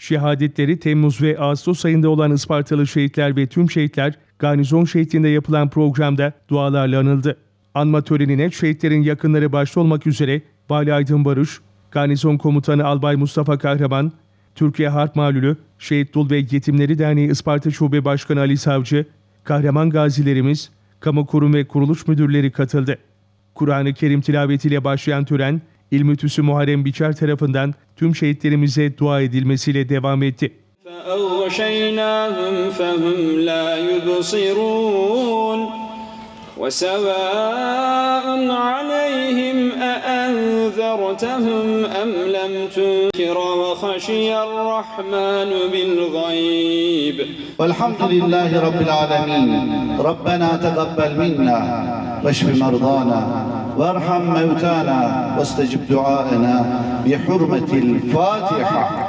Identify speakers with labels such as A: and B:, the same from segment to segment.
A: Şehadetleri Temmuz ve Ağustos ayında olan Ispartalı şehitler ve tüm şehitler garnizon şehitliğinde yapılan programda dualarla anıldı. Anma törenine şehitlerin yakınları başta olmak üzere Vali Aydın Barış, Garnizon Komutanı Albay Mustafa Kahraman, Türkiye Harp Malulü, Şehit Dul ve Yetimleri Derneği Isparta Şube Başkanı Ali Savcı, kahraman gazilerimiz, kamu kurum ve kuruluş müdürleri katıldı. Kur'an-ı Kerim tilavetiyle başlayan tören, İl Müftüsü Muharrem Biçer tarafından tüm şehitlerimize dua edilmesiyle devam etti.
B: فأغشيناهم فهم لا يبصرون وسواء عليهم أأنذرتهم أم لم تنكر وخشي الرحمن بالغيب
C: والحمد لله رب العالمين ربنا تقبل منا واشف مرضانا وارحم موتانا واستجب دعاءنا بحرمة الفاتحة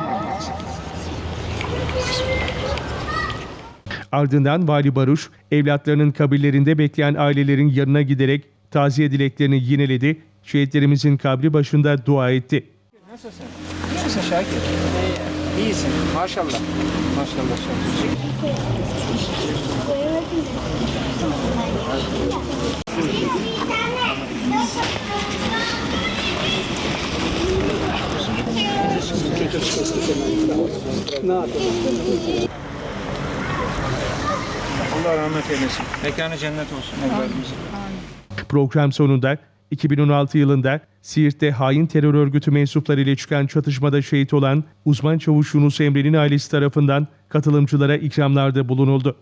A: Ardından Vali Baruş, evlatlarının kabirlerinde bekleyen ailelerin yanına giderek taziye dileklerini yineledi, şehitlerimizin kabri başında dua etti.
D: Nasılsın? İyi misin Şakir? İyi, iyisin. Maşallah. Maşallah Şakir. Allah rahmet eylesin. Mekanı cennet olsun evladımızın.
A: Program sonunda 2016 yılında Siirt'te hain terör örgütü mensupları ile çıkan çatışmada şehit olan uzman çavuş Yunus Emre'nin ailesi tarafından katılımcılara ikramlarda bulunuldu.